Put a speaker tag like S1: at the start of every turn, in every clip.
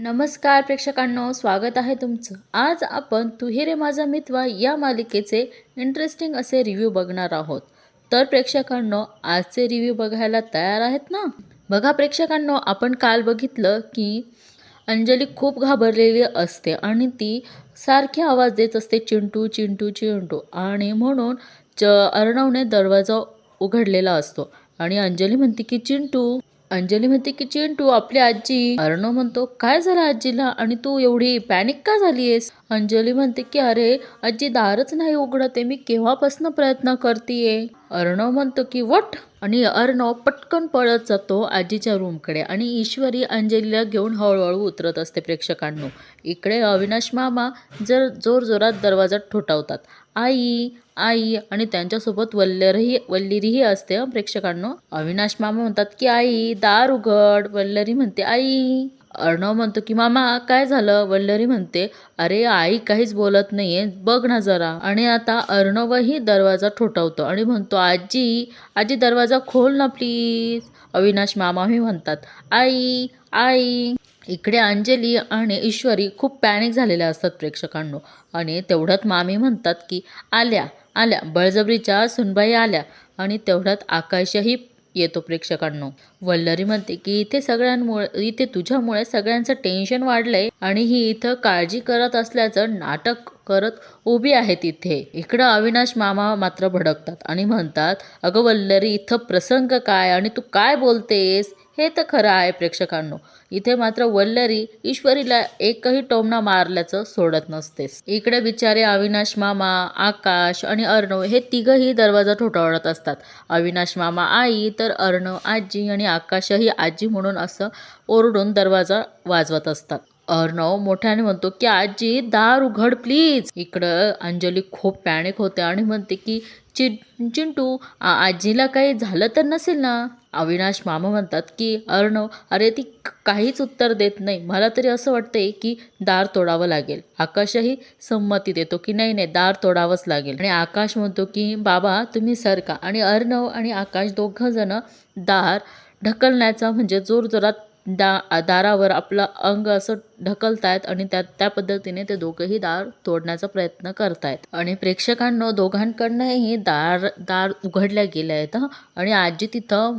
S1: नमस्कार प्रेक्षकांनो स्वागत आहे तुमचं. आज आपण तुहिरे माझा मितवा या मालिकेचे इंटरेस्टिंग असे रिव्ह्यू बघणार आहोत. तर प्रेक्षकांनो आजचे रिव्ह्यू बघायला तयार आहेत ना? बघा प्रेक्षकांनो आपण काल बघितलं की अंजली खूप घाबरलेली असते आणि ती सारखी आवाज देत असते चिंटू चिंटू चिंटू. आणि म्हणून च अर्णवने दरवाजा उघडलेला असतो. आणि अंजली म्हणते की चिंटू अंजली म्हणते की चिंटू आपली आजी अर्णव म्हणतो काय झालं आजीला? आणि तू एवढी पॅनिक का झालीयस? अंजली म्हणते की अरे आजी दारच नाही उघडत आहे. मी केव्हापासून प्रयत्न करतेय? अर्णव म्हणतो की वट. आणि अर्णव पटकन पळत जातो आजीच्या रूमकडे आणि ईश्वरी अंजलीला घेऊन हळूहळू उतरत असते प्रेक्षकांनो. इकडे अविनाश मामा जर जोरजोरात दरवाजा ठोठावतात. आई आई आणि त्यांच्यासोबत वल्लरही वल्लिरीही असते प्रेक्षकांनो. अविनाश मामा म्हणतात की आई दार उघड. वल्लरी म्हणते आई. अर्णव म्हणतो की मामा काय झालं? वल्लरी म्हणते अरे आई काहीच बोलत नाहीये. बघ ना जरा. आणि आता अर्णवही दरवाजा ठोठावतो आणि म्हणतो आजी आजी दरवाजा खोल ना प्लीज. अविनाश मामाही म्हणतात आई आई. इकडे अंजली आणि ईश्वरी खूप पॅनिक झालेल्या असतात प्रेक्षकांनो. आणि तेवढ्यात मामी म्हणतात की आल्या आल्या बळजबरीच्या सुनबाई आल्या. आणि तेवढ्यात आकाशही येतो प्रेक्षकांनो. वल्लरी म्हणते की इथे सगळ्यांमुळे इथे तुझ्यामुळे सगळ्यांचं टेन्शन वाढलंय आणि ही इथं काळजी करत असल्याचं नाटक करत उभी आहे तिथे इकडं अविनाश मामा मात्र भडकतात आणि म्हणतात अगं वल्लरी इथं प्रसंग काय आणि तू काय बोलतेस? हे तर खरं आहे प्रेक्षकांनो. इथे मात्र वल्लरी ईश्वरीला एकही टोमणा मारल्याचं सोडत नसतेस इकडे बिचारे अविनाश मामा आकाश आणि अर्णव हे तिघही दरवाजा ठोठावत असतात. अविनाश मामा आई तर अर्णव आजी आणि आकाशही आजी म्हणून असं ओरडून दरवाजा वाजवत असतात. अर्णव मोठ्याने म्हणतो की आजी दार उघड प्लीज इकडं अंजली खूप पॅनिक होते आणि म्हणते की चि चिंटू आजीला काही झालं तर नसेल ना? अविनाश मामा म्हणतात की अर्णव अरे ती काहीच उत्तर देत नाही. मला तरी असं वाटतंय की दार तोडावं लागेल. आकाशही संमती देतो की नाही नाही दार तोडावंच लागेल. आणि आकाश म्हणतो की बाबा तुम्ही सरका. आणि अर्णव आणि आकाश दोघं जण दार ढकलण्याचा म्हणजे जोरजोरात दा दारावर आपलं अंग असं ढकलतायत आणि त्या त्या पद्धतीने ते दोघंही दार तोडण्याचा प्रयत्न करतायत. आणि प्रेक्षकांना दोघांकडनंही दार दार उघडल्या गेले आहेत आणि आजी तिथं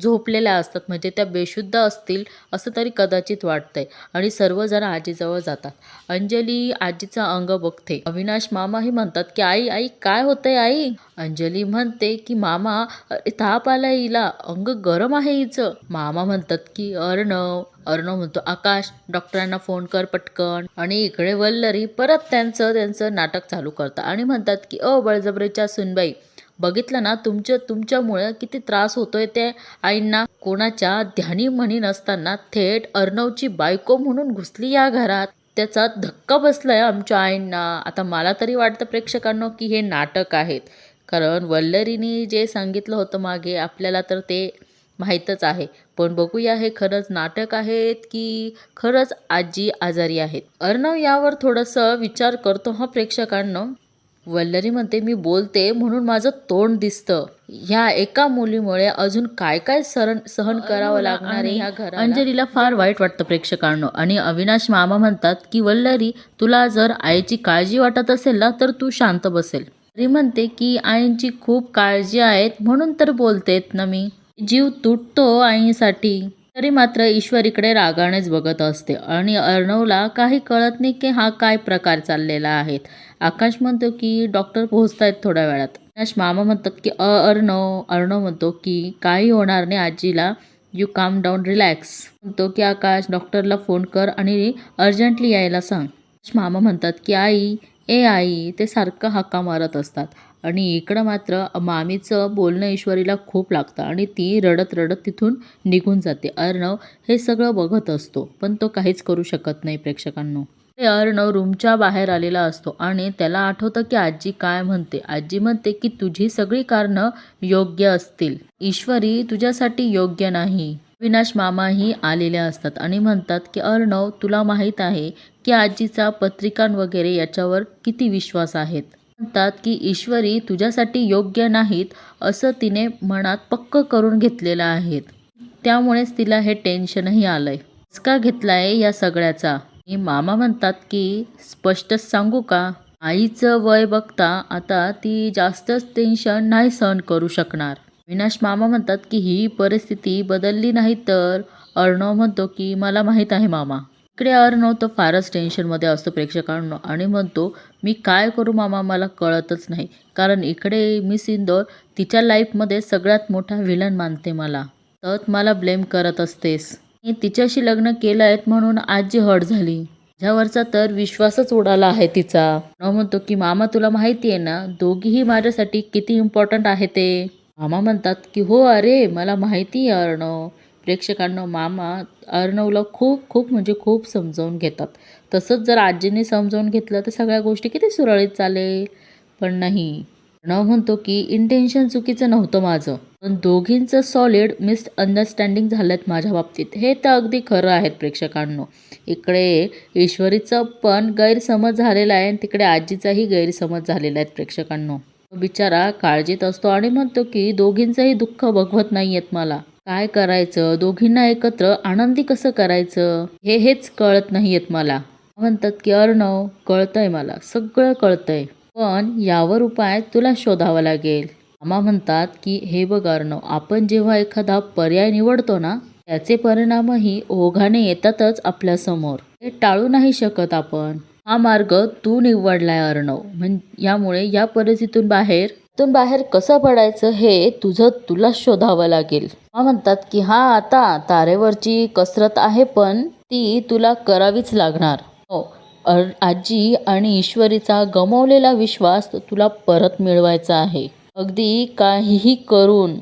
S1: झोपलेल्या असतात म्हणजे त्या बेशुद्ध असतील असं तरी कदाचित वाटतंय. आणि सर्वजण आजीजवळ जातात. अंजली आजीचं अंग बघते. अविनाश मामाही म्हणतात की आई आई काय होतंय आई? अंजली म्हणते की मामा ताप आला हिला. अंग गरम आहे हिचं. मामा म्हणतात की अर्णव अर्णव म्हणतो आकाश डॉक्टरांना फोन कर पटकन. आणि इकडे वल्लरी परत त्यांचं त्यांचं नाटक चालू करतात आणि म्हणतात की अ बळजबरीच्या सुनबाई बघितलं ना तुमच्या तुमच्यामुळे किती त्रास होतोय ते आईंना. कोणाच्या ध्यानी म्हणी नसताना थेट अर्णवची बायको म्हणून घुसली या घरात. त्याचा धक्का बसलाय आमच्या आईंना. आता मला तरी वाटतं प्रेक्षकांनो की हे नाटक आहेत. कारण वल्लरीने जे सांगितलं होतं मागे आपल्याला तर ते माहीतच आहे. पण बघूया हे खरंच नाटक आहेत की खरंच आजी आजारी आहेत? अर्णव यावर थोडंसं विचार करतो हा प्रेक्षकांनो. वल्लरी म्हणते मी बोलते म्हणून माझं तोंड दिसतं. ह्या एका मुलीमुळे अजून काय काय सहन सहन करावं लागणार आहे ह्या अंजलीला फार वाईट वाटतं प्रेक्षकांनो. आणि अविनाश मामा म्हणतात की वल्लरी तुला जर आईची काळजी वाटत असेल ना तर तू शांत बसेल. तरी म्हणते की आईंची खूप काळजी आहेत म्हणून तर बोलतेत ना मी. जीव तुटतो आईसाठी. तरी मात्र ईश्वरीकडे रागानेच बघत असते. आणि अर्णवला काही कळत नाही की हा काय प्रकार चाललेला आहे. आकाश म्हणतो की डॉक्टर पोहोचतायत थोड्या वेळात. अविनाश मामा म्हणतात की अ अर्णव. अर्णव म्हणतो की काही होणार नाही आजीला. यू काम डाऊन रिलॅक्स म्हणतो की आकाश डॉक्टरला फोन कर आणि अर्जंटली यायला सांग. मामा म्हणतात की आई ए आई. ते सारखं हाका मारत असतात. आणि इकडं मात्र मामीचं बोलणं ईश्वरीला खूप लागतं आणि ती रडत रडत तिथून निघून जाते. अर्णव हे सगळं बघत असतो पण तो काहीच करू शकत नाही प्रेक्षकांनो. अर्णव रूमच्या बाहेर आलेला असतो आणि त्याला आठवतं की आजी काय म्हणते. आजी म्हणते की तुझी सगळी कारणं योग्य असतील. ईश्वरी तुझ्यासाठी योग्य नाही. विनाश मामाही आलेले असतात आणि म्हणतात की अर्णव तुला माहीत आहे की आजीचा पत्रिकां वगैरे याच्यावर किती विश्वास आहेत? म्हणतात की ईश्वरी तुझ्यासाठी योग्य नाहीत असं तिने मनात पक्क करून घेतलेलं आहेत. त्यामुळेच तिला हे टेन्शनही आलंय. का घेतलाय या सगळ्याचा. मामा म्हणतात की स्पष्टच सांगू का? आईचं वय बघता आता ती जास्तच टेन्शन नाही सहन करू शकणार. विनाश मामा म्हणतात की ही परिस्थिती बदलली नाही तर? अर्णव म्हणतो की मला माहीत आहे मामा. इकडे अर्णव तर फारच टेन्शनमध्ये असतो प्रेक्षकांनो. आणि म्हणतो मी काय करू मामा मला कळतच नाही. कारण इकडे मी सिंदोर तिच्या लाईफमध्ये सगळ्यात मोठा विलन मानते मला. तर मला ब्लेम करत असतेस. मी तिच्याशी लग्न केलं आहेत म्हणून आजी हट झाली. ज्यावरचा तर विश्वासच उडाला आहे तिचा. न म्हणतो की मामा तुला माहिती आहे ना दोघीही माझ्यासाठी किती इम्पॉर्टंट आहे ते. मामा म्हणतात की हो अरे मला माहिती आहे अर्णव. प्रेक्षकांना मामा अर्णवला खूप खूप म्हणजे खूप समजावून घेतात. तसंच जर आजीने समजावून घेतलं तर सगळ्या गोष्टी किती सुरळीत चालेल? पण नाही. अर्णव म्हणतो की इंटेन्शन चुकीचं नव्हतं माझं. पण दोघींचं सॉलिड मिस अंडरस्टँडिंग झालं माझ्या बाबतीत. हे तर अगदी खरं आहेत प्रेक्षकांनो. इकडे ईश्वरीचं पण गैरसमज झालेला आहे आणि तिकडे आजीचाही गैरसमज झालेला आहे प्रेक्षकांनो. बिचारा काळजीत असतो आणि म्हणतो की दोघींचंही दुःख बघवत नाही आहेत मला. काय करायचं? दोघींना एकत्र आनंदी कसं करायचं? हे हेच कळत नाहीयेत मला. म्हणतात की अर्णव कळतंय मला. सगळं कळतंय. पण यावर उपाय तुला शोधावा लागेल. आम्हा म्हणतात की हे बघ अर्णव आपण जेव्हा एखादा पर्याय निवडतो ना त्याचे परिणामही ओघाने येतातच आपल्यासमोर हे टाळू नाही शकत आपण. हा मार्ग तू निवडलाय अर्णव म्हण यामुळे या परिस्थितीतून बाहेर तून बाहेर कसं पडायचं हे तुझं तुला शोधावं लागेल. हा म्हणतात की हा आता तारेवरची कसरत आहे पण ती तुला करावीच लागणार. हो अर आजी आणि ईश्वरीचा गमावलेला विश्वास तुला परत मिळवायचा आहे. अगदी काहीही करून.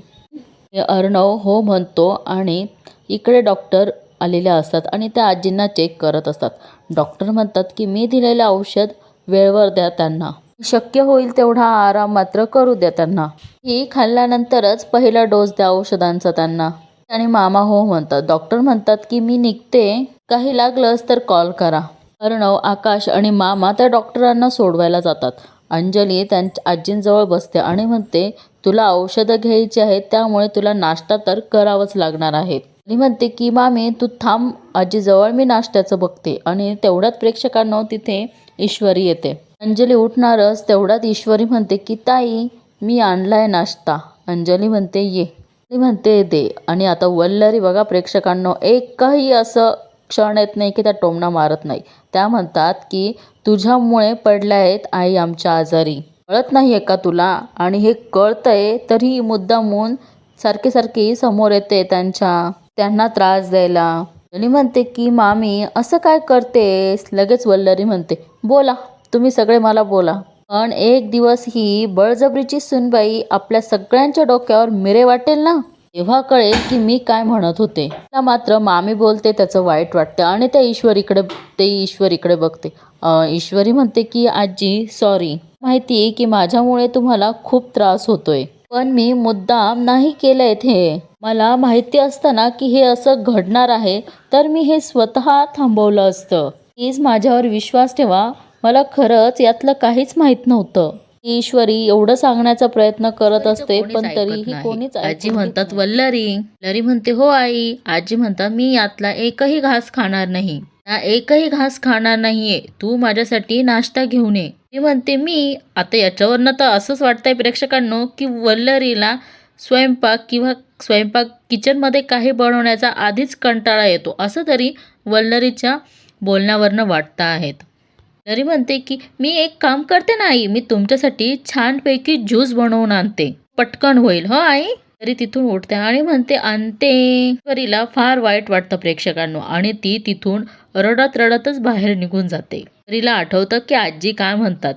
S1: अर्णव हो म्हणतो आणि इकडे डॉक्टर आलेले असतात आणि त्या आजींना चेक करत असतात. डॉक्टर म्हणतात की मी दिलेलं औषध वेळेवर द्या त्यांना. शक्य होईल तेवढा आराम मात्र करू द्या त्यांना. ही खाल्ल्यानंतरच पहिला डोस द्या औषधांचा त्यांना. आणि मामा हो म्हणतात डॉक्टर म्हणतात की मी निघते काही लागलंच तर कॉल करा. अर्णव आकाश आणि मामा त्या डॉक्टरांना सोडवायला जातात. अंजली त्यांच्या आजींजवळ बसते आणि म्हणते तुला औषधं घ्यायची आहेत त्यामुळे तुला नाश्ता तर करावंच लागणार आहेत आणि म्हणते की मामी तू थांब आजीजवळ मी नाश्त्याचं बघते. आणि तेवढ्याच प्रेक्षकांना तिथे ईश्वरी येते. अंजली उठणारच तेवढ्यात ईश्वरी म्हणते की ताई मी आणलाय नाश्ता. अंजली म्हणते ये. म्हणते दे. आणि आता वल्लरी बघा प्रेक्षकांना एकही असं क्षण येत नाही की त्या टोमणा मारत नाही. त्या म्हणतात की तुझ्यामुळे पडल्या आहेत आई आमच्या आजारी. कळत नाही आहे का तुला? आणि हे कळतंय तरी मुद्दामून सारखे सारखी समोर येते त्यांच्या त्यांना त्रास द्यायला. आणि म्हणते की मामी असं काय करतेस? लगेच वल्लरी म्हणते बोला. तुम्ही सगळे मला बोला. पण एक दिवस ही बळजबरीची सुनबाई आपल्या सगळ्यांच्या डोक्यावर मिरे वाटेल ना? तेव्हा कळेल की मी काय म्हणत होते. त्याला मात्र मामी बोलते त्याचं वाईट वाटतं आणि त्या ईश्वरीकडे ते ईश्वरीकडे बघते. ईश्वरी म्हणते की आजी सॉरी माहिती आहे की माझ्यामुळे तुम्हाला खूप त्रास होतोय. पण मी मुद्दाम नाही केलंय हे मला माहिती असतं ना की हे असं घडणार आहे तर मी हे स्वतः थांबवलं असतं. प्लीज माझ्यावर विश्वास ठेवा. मला खरंच यातलं काहीच माहीत नव्हतं. ईश्वरी एवढं सांगण्याचा प्रयत्न करत असते पण तरीही कोणीच आजी म्हणतात वल्लरी. वल्लरी म्हणते हो आई. आजी म्हणतात मी यातला एकही घास खाणार नाही. हा एकही घास खाणार नाहीये. तू माझ्यासाठी नाश्ता घेऊन ये. मी म्हणते मी आता याच्यावरनं तर असंच वाटतंय प्रेक्षकांनो की वल्लरीला स्वयंपाक किंवा स्वयंपाक किचनमध्ये काही बनवण्याचा आधीच कंटाळा येतो. असं तरी वल्लरीच्या बोलण्यावरनं वाटतं आहेत. तरी म्हणते की मी एक काम करते ना आई मी तुमच्यासाठी छानपैकी ज्यूस बनवून आणते. पटकन होईल हो आई? तरी तिथून उठते आणि म्हणते आणते. परीला फार वाईट वाटतं प्रेक्षकांना आणि ती तिथून रडत रडतच बाहेर निघून जाते. परीला आठवतं की आजी काय म्हणतात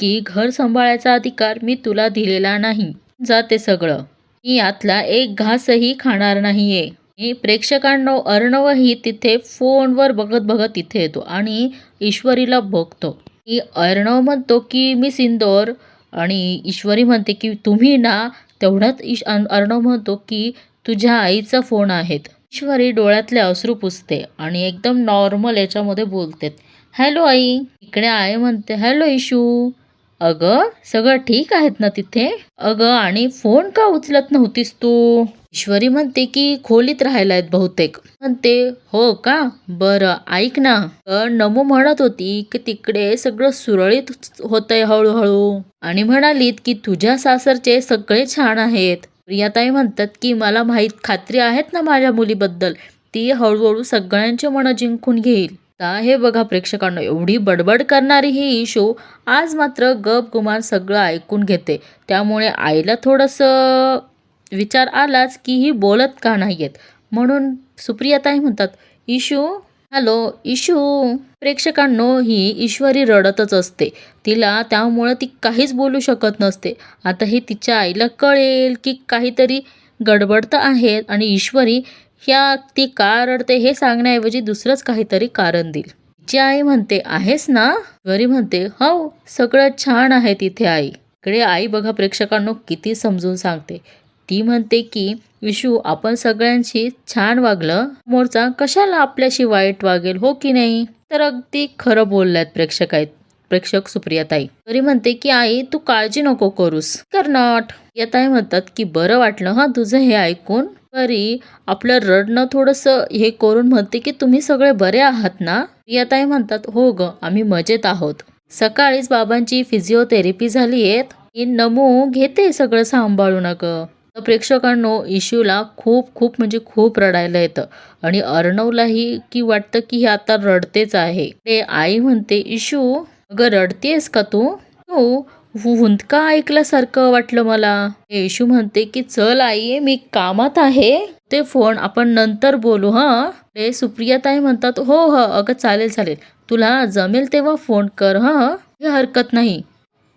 S1: की घर सांभाळायचा अधिकार मी तुला दिलेला नाही. जाते सगळं. मी यातला एक घासही खाणार नाहीये. प्रेक्षकांनो अर्णवही तिथे फोनवर बघत बघत तिथे येतो आणि ईश्वरीला बघतो. की अर्णव म्हणतो की मी सिंदोर. आणि ईश्वरी म्हणते की तुम्ही ना? तेवढ्यात ईश अर्णव म्हणतो की तुझ्या आईचा फोन आहेत. ईश्वरी डोळ्यातले अश्रू पुसते आणि एकदम नॉर्मल याच्यामध्ये बोलते. हॅलो आई. इकडे आई म्हणते हॅलो इशू अगं सगळं ठीक आहेत ना तिथे? अगं आणि फोन का उचलत नव्हतीस तू? ईश्वरी म्हणते की खोलीत राहायला आहेत बहुतेक. म्हणते हो का? बरं ऐक ना. नमो नमू म्हणत होती की तिकडे सगळं सुरळीत होतंय हळूहळू. आणि म्हणालीत की तुझ्या सासरचे सगळे छान आहेत. प्रियाताई म्हणतात की मला माहीत खात्री आहेत ना माझ्या मुलीबद्दल. ती हळूहळू सगळ्यांचे मन जिंकून घेईल. आता हे बघा प्रेक्षकांना एवढी बडबड करणारी ही इशू आज मात्र गप गुमान सगळं ऐकून घेते. त्यामुळे आईला थोडंसं विचार आलाच की ही बोलत का नाहीयेत? म्हणून सुप्रियाताई म्हणतात इशू हॅलो इशू. प्रेक्षकांनो ही ईश्वरी रडतच असते. तिला त्यामुळं ती काहीच बोलू शकत नसते. आता हे तिच्या आईला कळेल की काहीतरी गडबड तर आहेत आणि ईश्वरी ह्या ती का रडते हे सांगण्याऐवजी दुसरंच काहीतरी कारण देईल. तिची आई म्हणते आहेस ना? घरी म्हणते हो सगळं छान आहे तिथे आई. इकडे आई बघा प्रेक्षकांनो किती समजून सांगते. ती म्हणते की विशू आपण सगळ्यांशी छान वागलं. मोरचा कशाला आपल्याशी वाईट वागेल हो की नाही? तर अगदी खरं बोलल्यात प्रेक्षक आहेत. प्रेक्षक सुप्रियाताई. तरी म्हणते की आई तू काळजी नको करूस. कर्नाट. ताई म्हणतात की बरं वाटलं हा तुझं हे ऐकून. तरी आपलं रडणं थोडंसं हे करून म्हणते की तुम्ही सगळे बरे आहात ना? प्रियाताई म्हणतात हो ग आम्ही मजेत आहोत. सकाळीच बाबांची फिजिओथेरपी झाली आहे नमू घेते सगळं सांभाळून अगं. प्रेक्षकांनो इशूला खूप खूप म्हणजे खूप रडायला येतं. आणि अर्णवलाही की वाटतं की हे आता रडतेच आहे. ते आई म्हणते इशू अगं रडतेस का तू? तू? हुंदका ऐकल्यासारखं वाटलं मला. येशू म्हणते की चल आई मी कामात आहे. ते फोन आपण नंतर बोलू हां? ते सुप्रियाताई म्हणतात हो हो अगं चालेल चालेल. तुला जमेल तेव्हा फोन कर हा हे? हरकत नाही.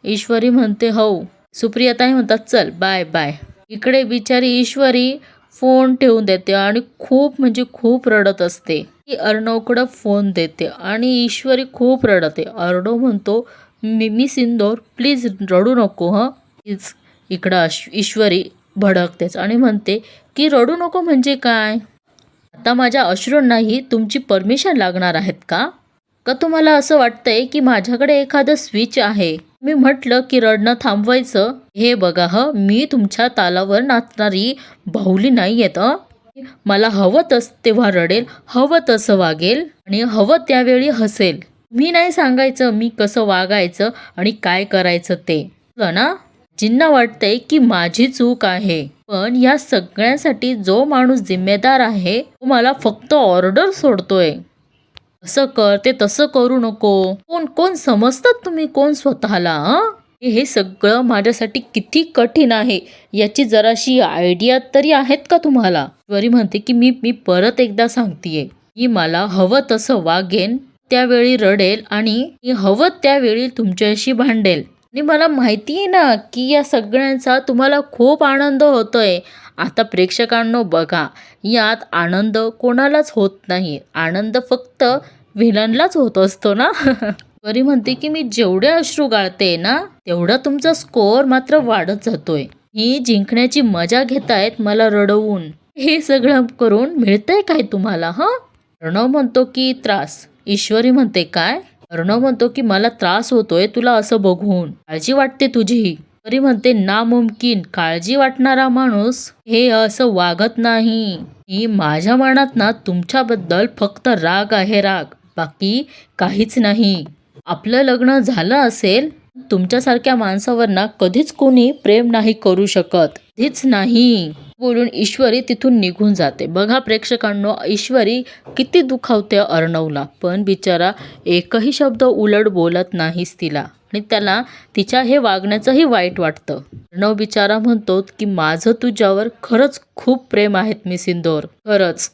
S1: ईश्वरी म्हणते हो. सुप्रियाताई म्हणतात चल बाय बाय. इकडे बिचारी ईश्वरी फोन ठेवून देते आणि खूप म्हणजे खूप रडत असते. ती अर्णवकडं फोन देते आणि ईश्वरी खूप रडते. अर्णव म्हणतो मी मी सिंदोर प्लीज रडू नको हं. प्लीज इकडं अश ईश्वरी भडकतेच आणि म्हणते की रडू नको म्हणजे काय? आता माझ्या अश्रूंनाही तुमची परमिशन लागणार आहेत का? का तुम्हाला असं वाटतंय की माझ्याकडे एखादं स्विच आहे? मी म्हटलं की रडणं थांबवायचं. हे बघा ह मी तुमच्या तालावर नाचणारी बाहुली नाही येत मला हवं तस तेव्हा रडेल हवं तसं वागेल आणि हवं त्यावेळी हसेल. मी नाही सांगायचं मी कसं वागायचं आणि काय करायचं ते. ना जिन्ना वाटतंय की माझी चूक आहे. पण या सगळ्यांसाठी जो माणूस जिम्मेदार आहे तो मला फक्त ऑर्डर सोडतोय. असं कर ते तसं करू नको. कोण कोण समजतात तुम्ही कोण स्वतःला हे? सगळं माझ्यासाठी किती कठीण आहे याची जराशी आयडिया तरी आहेत का तुम्हाला? वरी म्हणते की मी मी परत एकदा सांगतेय. की मला हवं तसं वागेन त्यावेळी रडेल आणि हवं त्यावेळी तुमच्याशी भांडेल. आणि मला माहिती आहे ना की या सगळ्यांचा तुम्हाला खूप आनंद होतोय. आता प्रेक्षकांनो बघा यात आनंद कोणालाच होत नाही. आनंद फक्त व्हिलनलाच होत असतो ना? परी म्हणते की मी जेवढे अश्रू गाळते ना तेवढा तुमचा स्कोअर मात्र वाढत जातोय. ही जिंकण्याची मजा घेतायत मला रडवून. हे सगळं करून मिळतंय काय तुम्हाला ह? प्रणव म्हणतो की त्रास. ईश्वरी म्हणते काय? अर्णव म्हणतो की मला त्रास होतोय तुला असं बघून. काळजी वाटते तुझी. तरी म्हणते नामुमकिन काळजी वाटणारा माणूस हे असं वागत नाही. ही माझ्या मनात ना तुमच्याबद्दल फक्त राग आहे राग. बाकी काहीच नाही. आपलं लग्न झालं असेल तुमच्यासारख्या माणसावर ना कधीच कोणी प्रेम नाही करू शकत. कधीच नाही. बोलून ईश्वरी तिथून निघून जाते. बघा प्रेक्षकांनो ईश्वरी किती दुखावते अर्णवला. पण बिचारा एकही शब्द उलट बोलत नाहीस तिला. आणि त्याला तिच्या हे वागण्याचंही वाईट वाटतं. अर्णव बिचारा म्हणतो की माझं तुझ्यावर खरंच खूप प्रेम आहेत मी सिंदोर खरंच.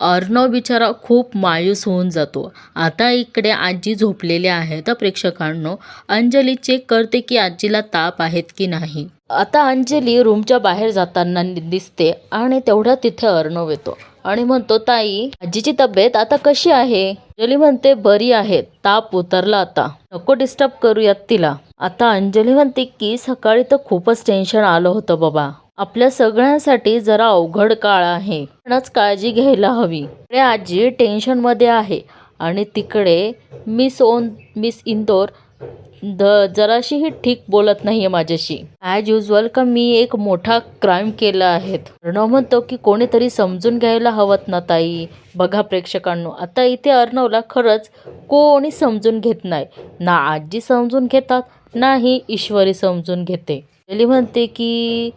S1: अर्णव बिचारा खूप मायूस होऊन जातो. आता इकडे आजी झोपलेली आहेत तर प्रेक्षकांनो अंजली चेक करते की आजीला ताप आहेत की नाही? आता अंजली रूमच्या बाहेर जाताना दिसते आणि तेवढ्या तिथे अर्णव येतो. आणि म्हणतो ताई आजीची तब्येत आता कशी आहे? अंजली म्हणते बरी आहे. ताप उतरला आता. नको डिस्टर्ब करूयात तिला. आता अंजली म्हणते की सकाळी तर खूपच टेन्शन आलं होतं बाबा. आपल्या सगळ्यांसाठी जरा अवघड काळ आहे. पणच काळजी घ्यायला हवी. आजी टेन्शनमध्ये आहे. आणि तिकडे Miss on Miss Indore the जराशीही ठीक बोलत नाहीये माझ्याशी. ॲज युजल का मी एक मोठा क्राईम केला आहे. अर्णव म्हणतो की कोणीतरी समजून घ्यायला हवत ना ताई. बघा प्रेक्षकांनो आता इथे अर्णवला खरंच कोणी समजून घेत नाही. ना आजी समजून घेतात नाही ईश्वरी समजून घेते. पहिली म्हणते की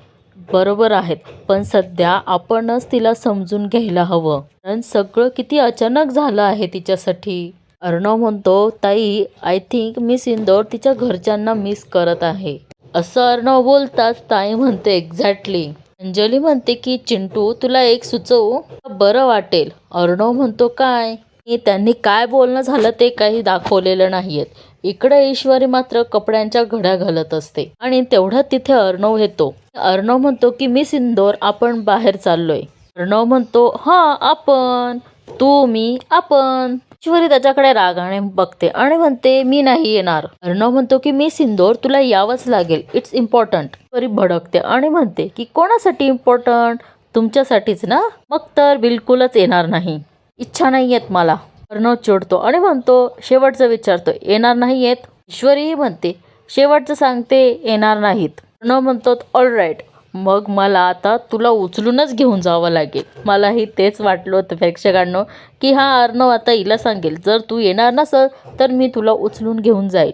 S1: बरोबर आहेत पण सध्या आपणच तिला समजून घ्यायला हवं. कारण सगळं किती अचानक झालं आहे तिच्यासाठी. अर्णव म्हणतो ताई आय थिंक मिस इंदोर तिच्या घरच्यांना मिस करत आहे. असं अर्णव बोलताच ताई म्हणते एक्झॅक्टली अंजली म्हणते की चिंटू तुला एक सुचवू? बरं वाटेल. अर्णव म्हणतो काय? त्यांनी काय बोलणं झालं ते काही दाखवलेलं नाहीयेत. इकडे ईश्वरी मात्र कपड्यांच्या घड्या घालत असते आणि तेवढ्यात तिथे अर्णव येतो. अर्णव म्हणतो की मिस इंदोर आपण बाहेर चाललोय. अर्णव म्हणतो हा आपण. तू मी आपण. ईश्वरी त्याच्याकडे रागाने बघते आणि म्हणते मी नाही येणार. अर्णव म्हणतो की मी सिंदोर तुला यावंच लागेल. इट्स इम्पॉर्टंट ईश्वरी भडकते आणि म्हणते की कोणासाठी इम्पॉर्टंट तुमच्यासाठीच ना? मग तर बिलकुलच येणार नाही. इच्छा नाही येत मला. अर्णव चिडतो आणि म्हणतो शेवटचं विचारतो येणार नाही येत? ईश्वरीही म्हणते शेवटचं सांगते येणार नाहीत. अर्णव म्हणतो ऑल राईट मग मला आता तुला उचलूनच घेऊन जावं लागेल. मलाही तेच वाटलं होतं प्रेक्षकांनो की हा अर्णव आता हिला सांगेल जर तू येणार नसल तर मी तुला उचलून घेऊन जाईल.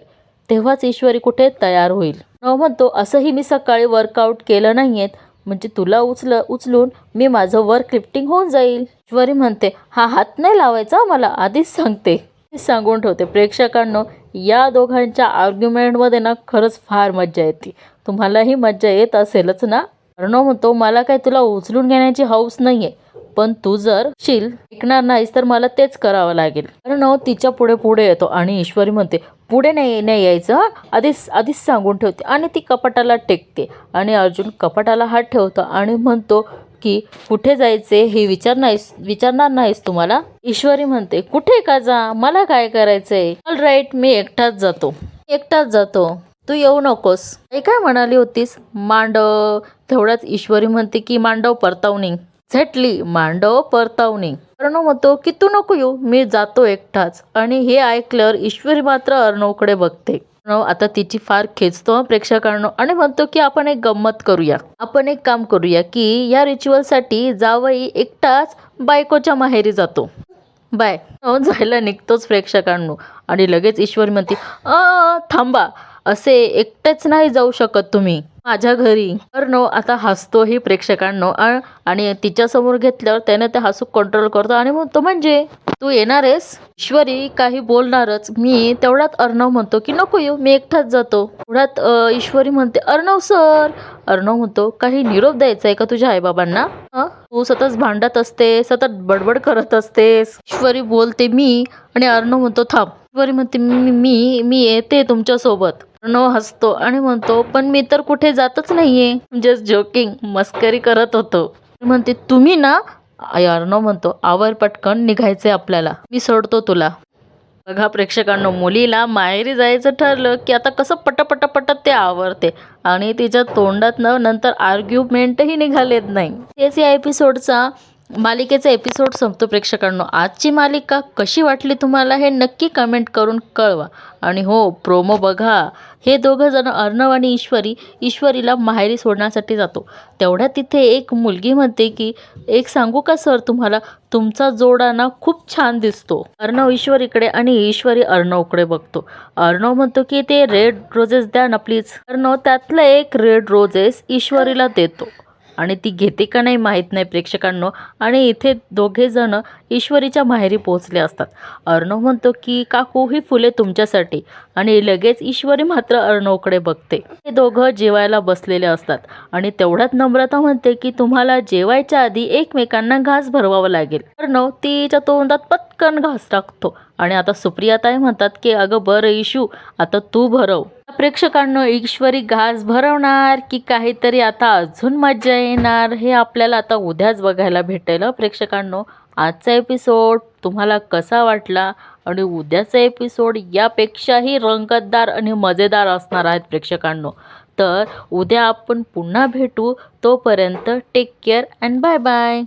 S1: तेव्हाच ईश्वरी कुठे तयार होईल? अर्णव म्हणतो असंही मी सकाळी वर्कआउट केलं नाही आहेत म्हणजे तुला उचल उचलून मी माझं वर्क लिफ्टिंग होऊन जाईल. ईश्वरी म्हणते हा हात नाही लावायचा? मला आधीच सांगते. सांगून ठेवते प्रेक्षकांनो या दोघांच्या आर्ग्युमेंटमध्ये ना खरंच फार मज्जा येते. तुम्हालाही मज्जा येत असेलच ना? अर्णव म्हणतो मला काय तुला उचलून घेण्याची हौस नाहीये. पण तू जर शील ऐकणार नाहीस तर मला तेच करावं लागेल. अर्णव तिच्या पुढे पुढे येतो आणि ईश्वरी म्हणते पुढे नाही नाही यायचं आधीच आधीच सांगून ठेवते. आणि ती कपाटाला टेकते आणि अर्जुन कपाटाला हात ठेवतो आणि म्हणतो की कुठे जायचे हे विचार नाहीस विचारणार नाहीस तुम्हाला? ईश्वरी म्हणते कुठे का जा? मला काय करायचंय? ऑल राईट मी एकटाच जातो. एकटाच जातो? तू येऊ नकोस. हे काय म्हणाली होतीस? मांडव. तेवढ्याच ईश्वरी म्हणते की मांडव परतावणी. झटली मांडव परतावणी. अर्णव म्हणतो की तू नको येऊ मी जातो एकटाच. आणि हे ऐकल्यावर ईश्वरी मात्र अर्णवकडे बघते. आता तिची फार खेचतो प्रेक्षकांनो. आणि म्हणतो की आपण एक गंमत करूया. आपण एक काम करूया की या रिच्युअलसाठी जावई एकटाच बायकोच्या माहेरी जातो. बाय. हो जायला निघतोच प्रेक्षकांनो. आणि लगेच ईश्वरी म्हणते थांबा. असे एकटेच नाही जाऊ शकत तुम्ही. माझ्या घरी. अर्णव आता हसतोही प्रेक्षकांनो. आणि तिच्यासमोर घेतल्यावर त्याने ते हसू कंट्रोल करतो. आणि म्हणतो म्हणजे तू येणार आहेस? ईश्वरी काही बोलणारच. मी तेवढ्यात अर्णव म्हणतो की नको येऊ मी एकटाच जातो. तेवढ्यात ईश्वरी म्हणते अर्णव सर. अर्णव म्हणतो काही निरोप द्यायचा आहे का तुझ्या आईबाबांना? तू सतत भांडत असते सतत बडबड करत असतेस. ईश्वरी बोलते मी? आणि अर्णव म्हणतो थांब. बरी म्हणते मी मी मी येते तुमच्यासोबत. नो हसतो आणि म्हणतो पण मी तर कुठे जातच नाहीये. जस्ट जोकिंग मस्करी करत होतो. म्हणते तुम्ही ना? अर्णव म्हणतो आवर पटकन निघायचंय आपल्याला. मी सोडतो तुला. बघा प्रेक्षकांनो मुलीला माहेरी जायचं ठरलं की आता कसं पटपट पटत ते आवरते. आणि तिच्या तोंडात नंतर आर्ग्युमेंटही निघालेत नाही. तेच या एपिसोडचा मालिकेचा एपिसोड संपतो प्रेक्षकांनो. आजची मालिका कशी वाटली तुम्हाला हे नक्की कमेंट करून कळवा. आणि हो प्रोमो बघा. हे दोघं जण अर्णव आणि ईश्वरी ईश्वरीला माहेरी सोडण्यासाठी जातो. तेवढ्या तिथे एक मुलगी म्हणते की एक सांगू का सर तुम्हाला? तुमचा जोडा ना खूप छान दिसतो. अर्णव ईश्वरीकडे आणि ईश्वरी अर्णवकडे बघतो. अर्णव म्हणतो की ते रेड रोजेस द्या ना प्लीज अर्णव त्यातलं एक रेड रोजेस ईश्वरीला देतो. आणि ती घेते का नाही माहीत नाही प्रेक्षकांनो. आणि इथे दोघेजणं ईश्वरीच्या माहेरी पोहोचले असतात. अर्णव म्हणतो की काकू ही फुले तुमच्यासाठी. आणि लगेच ईश्वरी मात्र अर्णवकडे बघते. हे दोघं जेवायला बसलेले असतात. आणि तेवढ्यात नम्रता म्हणते की तुम्हाला जेवायच्या आधी एकमेकांना घास भरवावं लागेल. अर्णव तिच्या तोंडात पत्कन घास टाकतो. आणि आता सुप्रियाताई म्हणतात की अगं बरं इशू आता तू भरव. प्रेक्षकांनो ईश्वरी घास भरवणार की काहीतरी आता अजून मज्जा येणार हे आपल्याला आता उद्याच बघायला भेटेल. प्रेक्षकांनो आजचा एपिसोड तुम्हाला कसा वाटला? आणि उद्याचा एपिसोड यापेक्षाही रंगतदार आणि मजेदार असणार आहेत प्रेक्षकांनो. तर उद्या आपण पुन्हा भेटू. तोपर्यंत take care and bye bye